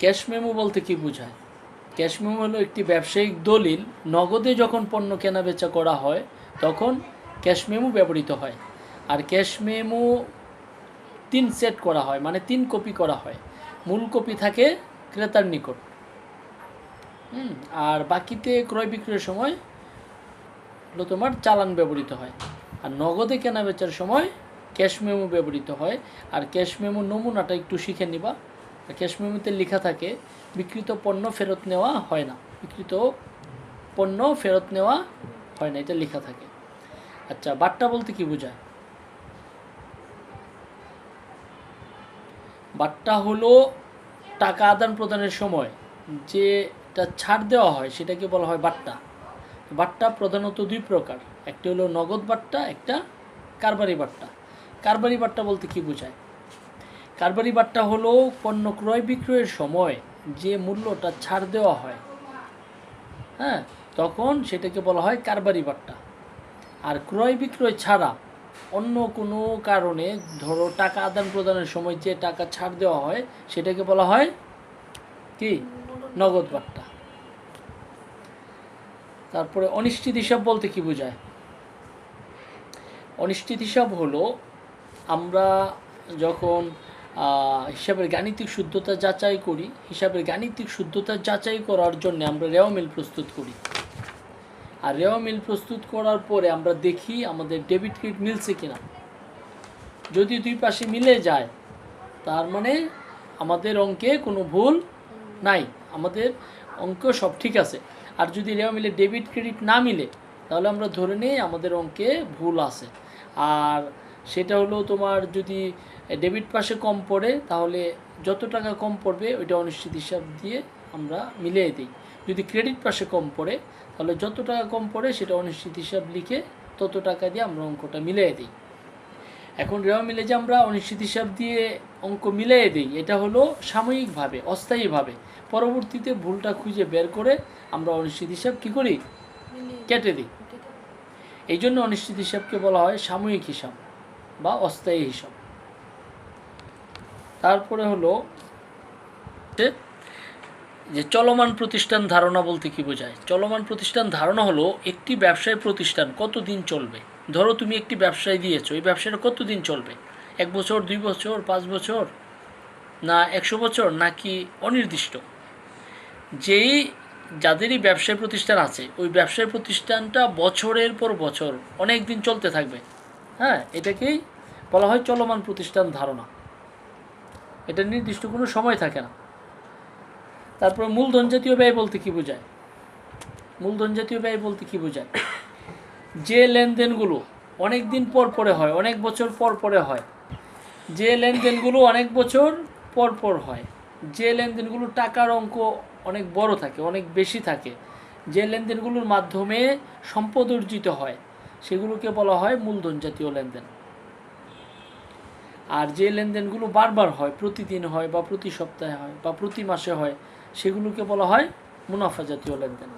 Cash memo বলতে কি বোঝায়? ক্যাশ মেমো হলো একটি ব্যবসায়িক দলিল নগদে যখন পণ্য কেনা বেচা করা হয় তখন ক্যাশ মেমো ব্যবহৃত হয়। আর ক্যাশ মেমো তিন সেট করা হয় মানে তিন কপি করা হয়। মূল কপি থাকে ক্রেতার নিকট। হুম, আর বাকিতে ক্রয় বিক্রয়ের সময় হলো তোমার চালান ব্যবহৃত হয়। আর নগদে কেনা বেচার সময় ক্যাশ মেমো ব্যবহৃত হয়। আর ক্যাশ মেমো নমুনাটা একটু শিখে নিবা। ক্যাশ মেমোতে লেখা থাকে বিকৃত পণ্য ফেরত নেওয়া হয় না। বিকৃত পণ্য ফেরত নেওয়া হয় না, এটা লেখা থাকে। আচ্ছা বাট্টা বলতে কি বোঝায়? বাট্টা হলো টাকা আদান প্রদানের সময় যেটা ছাড় দেওয়া হয়, সেটাকে বলা হয় বাট্টা। বাট্টা প্রধানত দুই প্রকার। একটি হলো নগদ বাট্টা, একটা কারবারি বাট্টা। কারবারি বাট্টা বলতে কি বোঝায়? কারবারি বাট্টা হলো পণ্য ক্রয় বিক্রয়ের সময় যে মূল্যটা ছাড় দেওয়া হয়। হ্যাঁ তখন সেটাকে বলা হয় কারবারি বাট্টা আর ক্রয় বিক্রয় ছাড়া অন্য কোনো কারণে ধরো টাকা আদান প্রদানের সময় যে টাকা ছাড় দেওয়া হয়, সেটাকে বলা হয় কি? নগদ বাট্টা। তারপরে অনিশ্চিত হিসাব বলতে কি বোঝায়? অনিশ্চিত হিসাব হলো আমরা যখন হিসাবের গাণিতিক শুদ্ধতা যাচাই করি। হিসাবের গাণিতিক শুদ্ধতা যাচাই করার জন্য আমরা রেওয়া মিল প্রস্তুত করি। আর রেওয়া মিল প্রস্তুত করার পরে আমরা দেখি আমাদের ডেবিট ক্রেডিট মিলছে কিনা। যদি দুই পাশে মিলে যায়, তার মানে আমাদের অঙ্কে কোনো ভুল নাই। আমাদের অঙ্ক সব ঠিক আছে। আর যদি রেওয়া মিলে ডেবিট ক্রেডিট না মিলে, তাহলে আমরা ধরে নিই আমাদের অঙ্কে ভুল আছে। আর সেটা হলো তোমার যদি ডেবিট পাশে কম পড়ে তাহলে যত টাকা কম পড়বে ওইটা অনিশ্চিত হিসাব দিয়ে আমরা মিলিয়ে দিই। যদি ক্রেডিট পাশে কম পড়ে তাহলে যত টাকা কম পড়ে সেটা অনিশ্চিত হিসাব লিখে তত টাকা দিয়ে আমরা অঙ্কটা মিলিয়ে দিই। এখন রেওয়া মিলে যে আমরা অনিশ্চিত হিসাব দিয়ে অঙ্ক মিলিয়ে দিই এটা হলো সাময়িকভাবে অস্থায়ীভাবে। পরবর্তীতে ভুলটা খুঁজে বের করে আমরা অনিশ্চিত হিসাব কী করি? কেটে দিই। এই জন্য অনিশ্চিত হিসাবকে বলা হয় সাময়িক হিসাব। বা অস্থায়ী হিসাব। তারপরে হলো যে- চলমান প্রতিষ্ঠান ধারণা বলতে কি বোঝায়? চলমান প্রতিষ্ঠান ধারণা হলো একটি ব্যবসায় প্রতিষ্ঠান কতদিন চলবে? ধরো তুমি একটি ব্যবসায় দিয়েছ, এই ব্যবসাটা কতদিন চলবে? এক বছর, দুই বছর, পাঁচ বছর, না একশো বছর, নাকি অনির্দিষ্ট? যেই, যাদেরই ব্যবসায় প্রতিষ্ঠান আছে, ওই ব্যবসায় প্রতিষ্ঠানটা বছরের পর বছর অনেক দিন চলতে থাকবে। হ্যাঁ এটাকেই বলা হয় চলমান প্রতিষ্ঠান ধারণা। এটা নির্দিষ্ট কোনো সময় থাকে না। তারপর মূলধন জাতীয় ব্যয় বলতে কি বোঝায়? মূলধন জাতীয় ব্যয় বলতে কি বোঝায়? যে লেনদেনগুলো অনেক দিন পর পরে হয়, অনেক বছর পর পরে হয়। যে লেনদেনগুলো অনেক বছর পর পর হয়, যে লেনদেনগুলো টাকার অঙ্ক অনেক বড় থাকে, অনেক বেশি থাকে, যে লেনদেনগুলোর মাধ্যমে সম্পদ অর্জিত হয় সেগুলোকে বলা হয় মূলধন জাতীয় লেনদেন। আর যে লেনদেনগুলো বারবার হয়, প্রতিদিন হয় বা প্রতি সপ্তাহে হয় বা প্রতি মাসে হয়, সেগুলোকে বলা হয় মুনাফা জাতীয় লেনদেন।